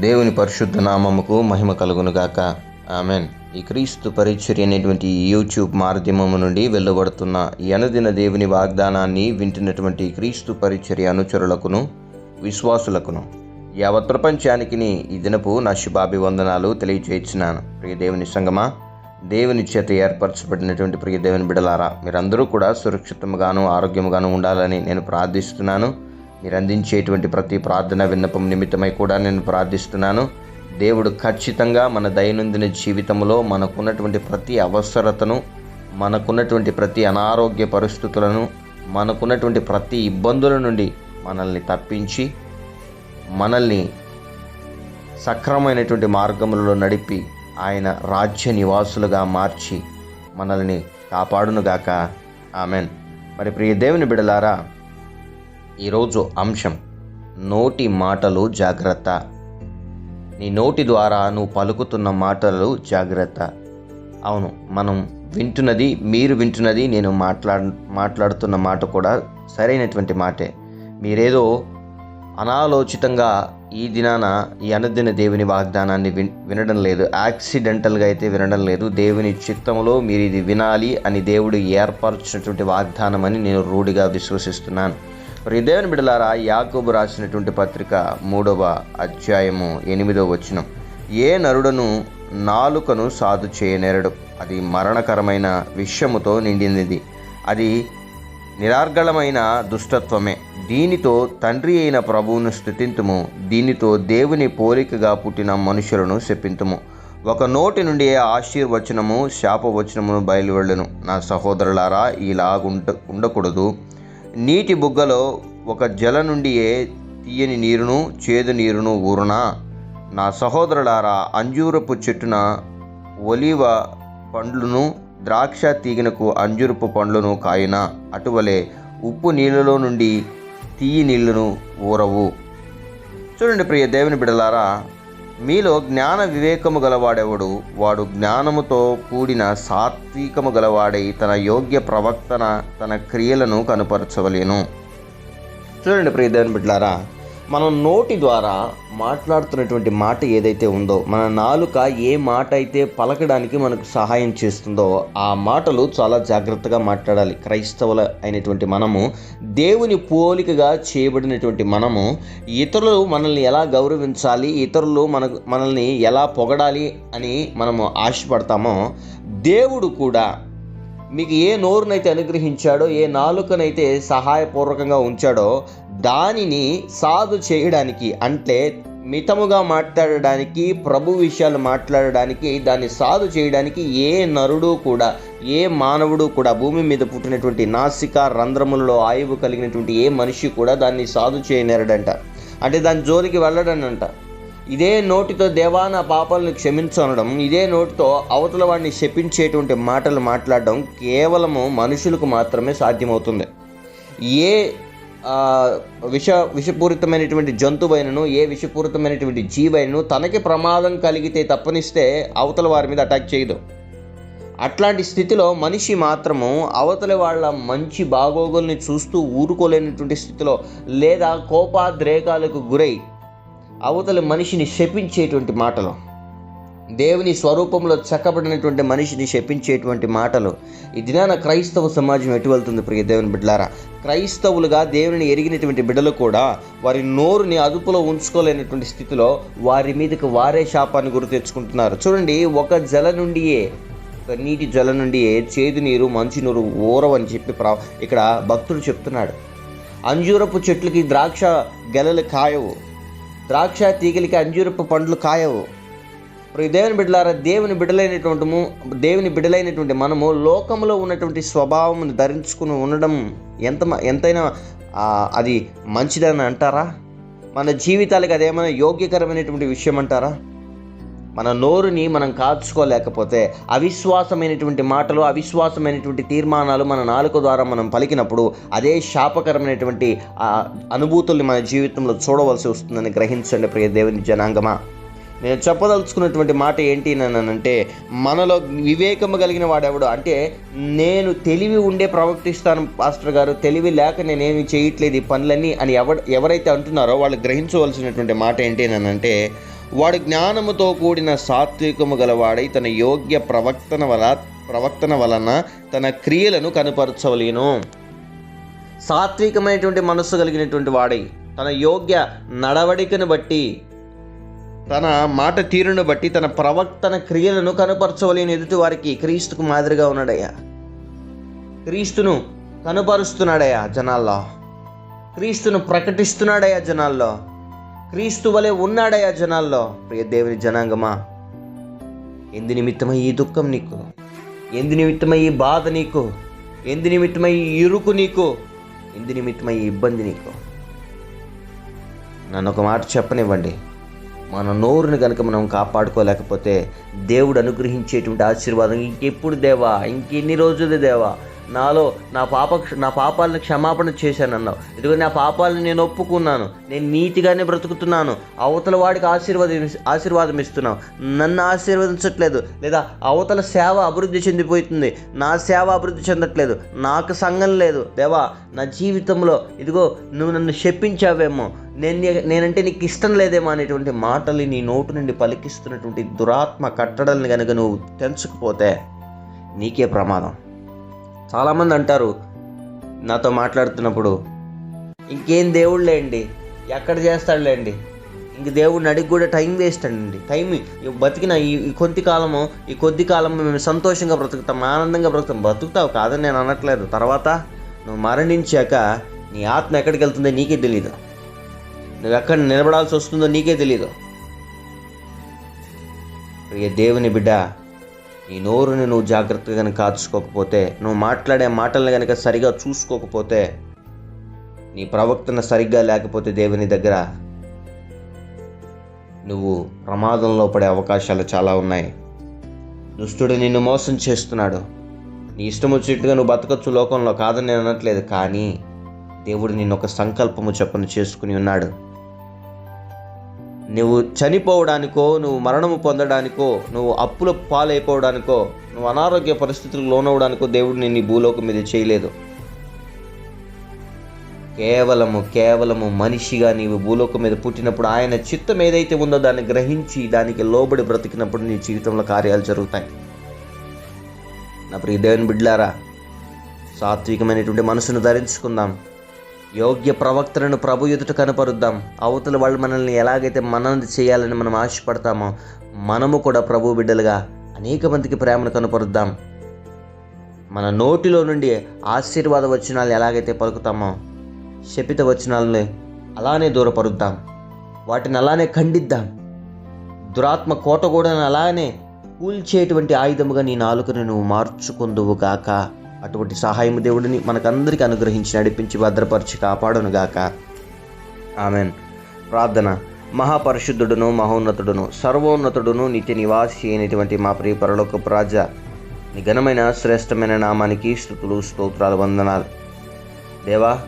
దేవుని పరిశుద్ధ నామముకు మహిమ కలుగునుగాక. ఆమెన్. ఈ క్రీస్తు పరిచర్య అనేటువంటి యూట్యూబ్ మాధ్యమము నుండి వెళ్ళబడుతున్న ఈ అనుదిన దేవుని వాగ్దానాన్ని వింటున్నటువంటి క్రీస్తు పరిచర్య అనుచరులకును విశ్వాసులకును యావత్ ప్రపంచానికి ఈ దినపు నా శుభాభివందనాలు తెలియజేస్తున్నాను ప్రియ దేవుని సంగమా దేవుని చేత ఏర్పరచబడినటువంటి ప్రియ దేవుని బిడలారా మీరందరూ కూడా సురక్షితంగాను ఆరోగ్యంగాను ఉండాలని నేను ప్రార్థిస్తున్నాను. మీరు అందించేటువంటి ప్రతి ప్రార్థన విన్నపం నిమిత్తమై కూడా నేను ప్రార్థిస్తున్నాను. దేవుడు ఖచ్చితంగా మన దైనందిన జీవితంలో మనకున్నటువంటి ప్రతి అవసరతను మనకున్నటువంటి ప్రతి అనారోగ్య పరిస్థితులను మనకున్నటువంటి ప్రతి ఇబ్బందుల నుండి మనల్ని తప్పించి మనల్ని సక్రమైనటువంటి మార్గములలో నడిపి ఆయన రాజ్య నివాసులుగా మార్చి మనల్ని కాపాడునుగాక. ఆమెన్. మరి ప్రియ దేవుని బిడలారా ఈరోజు అంశం నోటి మాటలు జాగ్రత్త. నీ నోటి ద్వారా నువ్వు పలుకుతున్న మాటలు జాగ్రత్త. అవును మనం వింటున్నది మీరు వింటున్నది నేను మాట్లాడ మాట్లాడుతున్న మాట కూడా సరైనటువంటి మాటే. మీరేదో అనాలోచితంగా ఈ దినాన ఈ అనుదిన దేవుని వాగ్దానాన్ని విన్ వినడం లేదు. యాక్సిడెంటల్గా అయితే వినడం లేదు. దేవుని చిత్తములో మీరు ఇది వినాలి అని దేవుడు ఏర్పరచినటువంటి వాగ్దానం అని నేను రూఢిగా విశ్వసిస్తున్నాను. మరి దేవుని బిడలారా యాకోబు రాసినటువంటి పత్రిక మూడవ అధ్యాయము ఎనిమిదవ వచనం. ఏ నరుడను నాలుకను సాధు చేయనేరడు. అది మరణకరమైన విషయముతో నిండినది. అది నిరార్గళమైన దుష్టత్వమే. దీనితో తండ్రి అయిన ప్రభువును స్థుతింతుము దీనితో దేవుని పోలికగా పుట్టిన మనుషులను శపింతుము. ఒక నోటి నుండి ఆశీర్వచనము శాపవచనమును బయలువెళ్ళను. నా సహోదరులారా ఇలాగుంట ఉండకూడదు. నీటి బుగ్గలో ఒక జల నుండియే తీయని నీరును చేదు నీరును ఊరునా. నా సహోదరులారా అంజూరపు చెట్టున ఒలివ పండ్లను ద్రాక్ష తీగనకు అంజూరపు పండ్లను కాయిన. అటువలే ఉప్పు నీళ్ళలో నుండి తీయి నీళ్ళను ఊరవు. చూడండి ప్రియ దేవుని బిడలారా మీలో జ్ఞాన వివేకము గలవాడెవడు? వాడు జ్ఞానముతో కూడిన సాత్వికము గలవాడై తన యోగ్య ప్రవక్తన తన క్రియలను కనుపరచవలేను. చూడండి ప్రియదేవన్ బిడ్లారా మనం నోటి ద్వారా మాట్లాడుతున్నటువంటి మాట ఏదైతే ఉందో మన నాలుక ఏ మాట అయితే పలకడానికి మనకు సహాయం చేస్తుందో ఆ మాటలు చాలా జాగ్రత్తగా మాట్లాడాలి. క్రైస్తవుల అయినటువంటి మనము దేవుని పోలికగా చేయబడినటువంటి మనము ఇతరులు మనల్ని ఎలా గౌరవించాలి ఇతరులు మన మనల్ని ఎలా పొగడాలి అని మనము ఆశపడతామో దేవుడు కూడా మీకు ఏ నోరునైతే అనుగ్రహించాడో ఏ నాలుకనైతే సహాయపూర్వకంగా ఉంచాడో దానిని సాధు చేయడానికి అంటే మితముగా మాట్లాడడానికి ప్రభు విషయాలు మాట్లాడడానికి దాన్ని సాధు చేయడానికి ఏ నరుడు కూడా ఏ మానవుడు కూడా భూమి మీద పుట్టినటువంటి నాసిక రంధ్రములలో ఆయువు కలిగినటువంటి ఏ మనిషి కూడా దాన్ని సాధు చేయనేరడంట. అంటే దాని జోలికి వెళ్ళడనంట. ఇదే నోటితో దేవా నా పాపాలను క్షమించనడం ఇదే నోటితో అవతల వాడిని శపించేటువంటి మాటలు మాట్లాడడం కేవలము మనుషులకు మాత్రమే సాధ్యమవుతుంది. ఏ విష విషపూరితమైనటువంటి జంతువైనను ఏ విషపూరితమైనటువంటి జీవైనను తనకి ప్రమాదం కలిగితే తప్పనిస్తే అవతల వారి మీద అటాక్ చేయదు. అట్లాంటి స్థితిలో మనిషి మాత్రము అవతలి వాళ్ళ మంచి బాగోగుల్ని చూస్తూ ఊరుకోలేనటువంటి స్థితిలో లేదా కోపాద్రేకాలకు గురై అవతలి మనిషిని శపించేటువంటి మాటలు. దేవుని స్వరూపంలో చక్కబడినటువంటి మనిషిని శపించేటువంటి మాటలు. ఈ దినాన క్రైస్తవ సమాజం ఎటు వెళ్తుంది ప్రియ దేవుని బిడ్డలారా? క్రైస్తవులుగా దేవుని ఎరిగినటువంటి బిడ్డలు కూడా వారి నోరుని అదుపులో ఉంచుకోలేనటువంటి స్థితిలో వారి మీదకి వారే శాపాన్ని గురి తెచ్చుకుంటున్నారు. చూడండి ఒక జల నుండియే ఒక నీటి జల నుండియే చేదు నీరు మంచి నీరు ఊరవని చెప్పి ప్రా ఇక్కడ భక్తుడు చెప్తున్నాడు. అంజూరపు చెట్లకి ద్రాక్ష గెలలు కాయవు. ద్రాక్ష తీగలికి అంజూరపు పండ్లు కాయవు. ఇప్పుడు దేవుని బిడ్డలారా దేవుని బిడ్డలైనటువంటి దేవుని బిడ్డలైనటువంటి మనము లోకంలో ఉన్నటువంటి స్వభావం ధరించుకుని ఉండడం ఎంత ఎంతైనా అది మంచిదని అంటారా? మన జీవితాలకు అదేమైనా యోగ్యకరమైనటువంటి విషయం అంటారా? మన నోరుని మనం కాచుకోలేకపోతే అవిశ్వాసమైనటువంటి మాటలు అవిశ్వాసమైనటువంటి తీర్మానాలు మన నాలుక ద్వారా మనం పలికినప్పుడు అదే శాపకరమైనటువంటి అనుభూతుల్ని మన జీవితంలో చూడవలసి వస్తుందని గ్రహించండి ప్రియ దేవుని జనాంగమా. నేను చెప్పదలుచుకున్నటువంటి మాట ఏంటి అంటే మనలో వివేకము కలిగిన వాడెవడు? అంటే నేను తెలివి ఉండే ప్రవర్తిస్తాను పాస్టర్ గారు తెలివి లేక నేనేమి చేయట్లేదు ఈ పనులన్నీ అని ఎవరు ఎవరైతే అంటున్నారో వాళ్ళు గ్రహించవలసినటువంటి మాట ఏంటి అంటే వాడు జ్ఞానముతో కూడిన సాత్వికము గలవాడై తన యోగ్య ప్రవక్తన వల ప్రవక్తన వలన తన క్రియలను కనుపరచవలేను. సాత్వికమైనటువంటి మనస్సు కలిగినటువంటి వాడై తన యోగ్య నడవడికను బట్టి తన మాట తీరును బట్టి తన ప్రవక్తన క్రియలను కనుపరచవలేని ఎదుటి వారికి క్రీస్తుకు మాదిరిగా ఉన్నాడయ్యా. క్రీస్తును కనుపరుస్తున్నాడయ్యా జనాల్లో. క్రీస్తును ప్రకటిస్తున్నాడయ్యా జనాల్లో. క్రీస్తు వలె ఉన్నాడయ్యా జనాల్లో? ప్రియ దేవుని జనాంగమా ఎందు నిమిత్తమై ఈ దుఃఖం నీకు? ఎందు నిమిత్తమై ఈ బాధ నీకు? ఎందు నిమిత్తమై ఈ ఇరుకు నీకు? ఎందు నిమిత్తమై ఈ ఇబ్బంది నీకు? నన్ను ఒక మాట చెప్పనివ్వండి. మన నోరుని కనుక మనం కాపాడుకోలేకపోతే దేవుడు అనుగ్రహించేటువంటి ఆశీర్వాదం ఇంకెప్పుడు దేవా? ఇంకెన్ని రోజులు దేవా? నాలో నా పాప నా పాపాలను క్షమాపణ చేశానన్నావు. ఇదిగో నా పాపాలను నేను ఒప్పుకున్నాను. నేను నీతిగానే బ్రతుకుతున్నాను. అవతల వాడికి ఆశీర్వాదం ఆశీర్వాదం ఇస్తున్నావు. నన్ను ఆశీర్వదించట్లేదు. లేదా అవతల సేవ అభివృద్ధి చెందిపోతుంది. నా సేవ అభివృద్ధి చెందట్లేదు. నాకు సంఘం లేదు. దేవా నా జీవితంలో ఇదిగో నువ్వు నన్ను శప్పించావేమో నేను నీ- నేనంటే నీకు ఇష్టం లేదేమో అనేటువంటి మాటలు నీ నోటు నుండి పలికిస్తున్నటువంటి దురాత్మ కట్టడల్ని కనుక నువ్వు తెలుసుకుపోతే నీకే ప్రమాదం. చాలామంది అంటారు నాతో మాట్లాడుతున్నప్పుడు ఇంకేం దేవుడు లేండి ఎక్కడ చేస్తాడులేండి? ఇంక దేవుడిని అడిగి కూడా టైం వేస్ట్ అండి. టైం బతికిన ఈ కొద్ది కాలము ఈ కొద్ది కాలము మేము సంతోషంగా బ్రతుకుతాం ఆనందంగా బ్రతుకుతాం. బ్రతుకుతావు కాదని నేను అనట్లేదు. తర్వాత నువ్వు మరణించాక నీ ఆత్మ ఎక్కడికి వెళ్తుందో నీకే తెలియదు నువ్వు ఎక్కడ నిలబడాల్సి వస్తుందో నీకే తెలియదు ప్రియ దేవుని బిడ్డ నీ నోరుని నువ్వు జాగ్రత్తగా కనుక కాచుకోకపోతే నువ్వు మాట్లాడే మాటలను కనుక సరిగా చూసుకోకపోతే నీ ప్రవక్తన సరిగ్గా లేకపోతే దేవుని దగ్గర నువ్వు ప్రమాదంలో పడే అవకాశాలు చాలా ఉన్నాయి. దుష్టుడు నిన్ను మోసం చేస్తున్నాడు. నీ ఇష్టం వచ్చినట్టుగా నువ్వు బతకచ్చు లోకంలో కాదని నేను అనట్లేదు కానీ దేవుడు నిన్ను ఒక సంకల్పము చెప్పను చేసుకుని ఉన్నాడు. నువ్వు చనిపోవడానికో నువ్వు మరణము పొందడానికో నువ్వు అప్పుల పాలైపోవడానికో నువ్వు అనారోగ్య పరిస్థితులకు లోనవడానికో దేవుడు నిన్ను భూలోకం మీద చేయలేదు. కేవలము కేవలము మనిషిగా నీవు భూలోకం మీద పుట్టినప్పుడు ఆయన చిత్తం ఏదైతే ఉందో దాన్ని గ్రహించి దానికి లోబడి బ్రతికినప్పుడు నీ జీవితంలో కార్యాలు జరుగుతాయి. నా ప్రియ దేవుని బిడ్లారా సాత్వికమైనటువంటి మనసును ధరించుకుందాం. యోగ్య ప్రవక్తలను ప్రభు ఎదుట కనపరుద్దాం. అవతల వాళ్ళు మనల్ని ఎలాగైతే మనల్ని చేయాలని మనం ఆశపడతామో మనము కూడా ప్రభు బిడ్డలుగా అనేక మందికి ప్రేమను కనపరుద్దాం. మన నోటిలో నుండి ఆశీర్వాద వచనాలు ఎలాగైతే పలుకుతామో శపిత వచనాలని అలానే దూరపరుద్దాం. వాటిని అలానే ఖండిద్దాం. దురాత్మ కోట కూడా అలానే కూల్చేటువంటి ఆయుధముగా నీ నాలుకను నువ్వు మార్చుకుందువు కాక అటువంటి సహాయము దేవుడిని మనకందరికీ అనుగ్రహించి నడిపించి భద్రపరిచి కాపాడునుగాక. ఆమెన్. ప్రార్థన. మహాపరిశుద్ధుడును మహోన్నతుడును సర్వోన్నతుడును నిత్య నివాసి అయినటువంటి మా ప్రియ పరలోకపు రాజా నీ ఘనమైన శ్రేష్టమైన నామానికి స్థుతులు స్తోత్రాలు వందనాలు. దేవా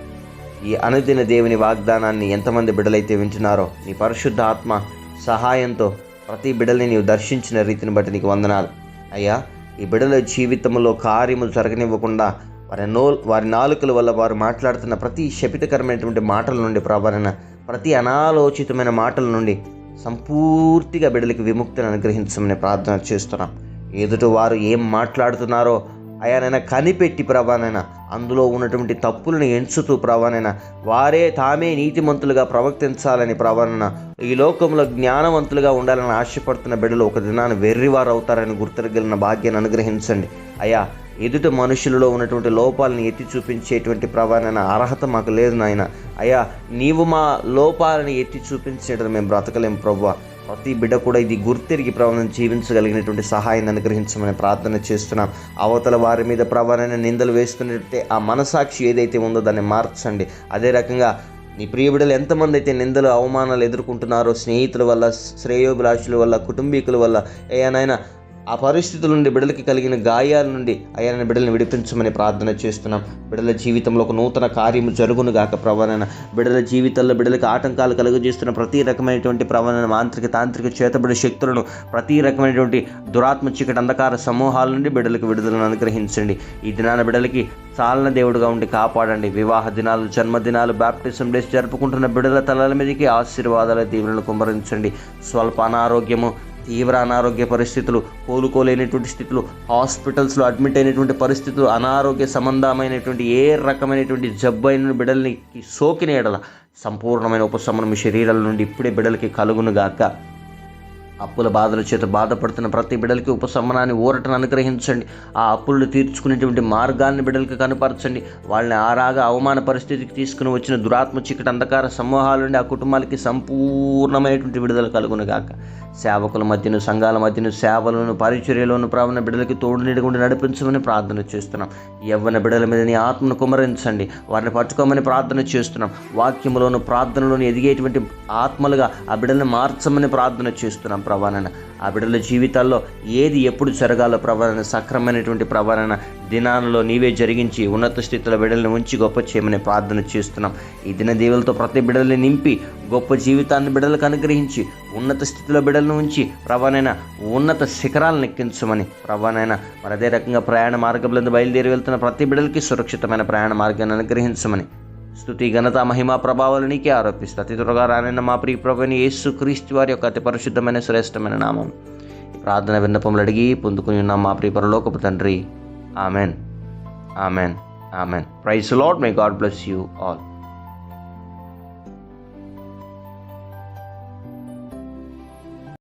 ఈ అనుదిన దేవుని వాగ్దానాన్ని ఎంతమంది బిడ్డలైతే వింటున్నారో నీ పరిశుద్ధ ఆత్మ సహాయంతో ప్రతి బిడ్డల్ని నీవు దర్శించిన రీతిని బట్టి నీకు వందనాలు. అయ్యా ఈ బిడల జీవితంలో కార్యములు జరగనివ్వకుండా వారి నో వారి నాలుకల వల్ల వారు మాట్లాడుతున్న ప్రతి శపితకరమైనటువంటి మాటల నుండి ప్రభాన ప్రతి అనాలోచితమైన మాటల నుండి సంపూర్తిగా బిడ్డలకి విముక్తిని అనుగ్రహించమని ప్రార్థన చేస్తున్నాం. ఎదుటి వారు ఏం మాట్లాడుతున్నారో అయ్యానైనా కనిపెట్టి ప్రభానైనా అందులో ఉన్నటువంటి తప్పులను ఎంచుతూ ప్రభానైనా వారే తామే నీతిమంతులుగా ప్రవర్తించాలని ప్రభానైనా ఈ లోకంలో జ్ఞానవంతులుగా ఉండాలని ఆశపడుతున్న బిడ్డలు ఒక దినాన్ని వెర్రివారు అవుతారని గుర్తిరగలిగిన భాగ్యాన్ని అనుగ్రహించండి. అయ్యా ఎదుటి మనుషులలో ఉన్నటువంటి లోపాలను ఎత్తి చూపించేటువంటి ప్రభానైనా అర్హత మాకు లేదు నాయన. అయ్యా నీవు మా లోపాలను ఎత్తి చూపించేటది మేము బ్రతకలేం ప్రభా. ప్రతి బిడ్డ కూడా ఇది గుర్తిరిగి ప్రభావం జీవించగలిగినటువంటి సహాయాన్ని అనుగ్రహించమని ప్రార్థన చేస్తున్నాం. అవతల వారి మీద ప్రభావైన నిందలు వేస్తున్నట్టే ఆ మనసాక్షి ఏదైతే ఉందో దాన్ని మార్చండి. అదే రకంగా నీ ప్రియబిడలు ఎంతమంది అయితే నిందలు అవమానాలు ఎదుర్కొంటున్నారో స్నేహితుల వల్ల శ్రేయోభిలాషుల వల్ల కుటుంబీకుల వల్ల ఏనైనా ఆ పరిస్థితుల నుండి బిడ్డలకి కలిగిన గాయాల నుండి అయ్యాన బిడ్డలను విడిపించమని ప్రార్థన చేస్తున్నాం. బిడ్డల జీవితంలో ఒక నూతన కార్యము జరుగును గాక ప్రవణన బిడ్డల జీవితంలో బిడ్డలకు ఆటంకాలు కలుగజేస్తున్న ప్రతి రకమైనటువంటి ప్రవణన మాంత్రిక తాంత్రిక చేతబడి శక్తులను ప్రతి రకమైనటువంటి దురాత్మ చీకటి అంధకార సమూహాల నుండి బిడ్డలకు విడుదలను అనుగ్రహించండి. ఈ దినాన బిడ్డలకి చాలన దేవుడుగా ఉండి కాపాడండి. వివాహ దినాలు జన్మదినాలు బ్యాప్టిజం డేస్ జరుపుకుంటున్న బిడ్డల తలల మీదకి ఆశీర్వాదాల దీవెనలు కుమరించండి స్వల్ప అనారోగ్యము తీవ్ర అనారోగ్య పరిస్థితులు కోలుకోలేనటువంటి స్థితులు హాస్పిటల్స్లో అడ్మిట్ అయినటువంటి పరిస్థితులు అనారోగ్య సంబంధమైనటువంటి ఏ రకమైనటువంటి జబ్బు అయిన బిడ్డల్ని సోకిన ఎడల సంపూర్ణమైన ఉపశమనం శరీరాల నుండి ఇప్పుడే బిడ్డలకి కలుగును గాక అప్పుల బాధల చేత బాధపడుతున్న ప్రతి బిడ్డలకి ఉపశమనాన్ని ఊరటను అనుగ్రహించండి. ఆ అప్పులను తీర్చుకునేటువంటి మార్గాన్ని బిడ్డలకు కనపరచండి. వాళ్ళని ఆరాగా అవమాన పరిస్థితికి తీసుకుని వచ్చిన దురాత్మ చీకటి అంధకార సమూహాల నుండి ఆ కుటుంబాలకి సంపూర్ణమైనటువంటి విడుదల కలుగును గాక సేవకుల మధ్యను సంఘాల మధ్యను సేవలను పరిచర్యలోను ప్రావణ బిడ్డలకి తోడు నీడకుండా నడిపించమని ప్రార్థన చేస్తున్నాం. యవ్వన బిడ్డల మీద నీ ఆత్మను కుమరించండి వారిని పట్టుకోమని ప్రార్థన చేస్తున్నాం. వాక్యములోను ప్రార్థనలోను ఎదిగేటువంటి ఆత్మలుగా ఆ బిడ్డలను మార్చమని ప్రార్థన చేస్తున్నాం. ప్రవాణన. ఆ బిడ్డల జీవితాల్లో ఏది ఎప్పుడు జరగాలో ప్రవాణన సక్రమైనటువంటి ప్రవాణన దినాలలో నీవే జరిగించి ఉన్నత స్థితిలో బిడ్డలను ఉంచి గొప్ప చేయమని ప్రార్థన చేస్తున్నాం. ఈ దిన దేవులతో ప్రతి బిడ్డల్ని నింపి గొప్ప జీవితాన్ని బిడ్డలకు అనుగ్రహించి ఉన్నత స్థితిలో బిడ్డలను ఉంచి ప్రవాణైన ఉన్నత శిఖరాలను ఎక్కించమని ప్రవాణైన మరి అదే రకంగా ప్రయాణ మార్గంలో బయలుదేరి వెళ్తున్న ప్రతి బిడ్డలకి సురక్షితమైన ప్రయాణ మార్గాన్ని అనుగ్రహించమని స్థుతి ఘనత మహిమ ప్రభావాలు నీకే ఆరోపిస్తా. అతి త్వరగా రానన్న మా ప్రియ ప్రభుని యేసు క్రీస్తు వారి యొక్క అతి పరిశుద్ధమైన శ్రేష్టమైన నామం. ప్రార్థన విన్నపములు అడిగి పొందుకుని ఉన్న మా ప్రియ పరలోకపు తండ్రి. Amen. Amen. Amen. Praise Lord my God bless you all.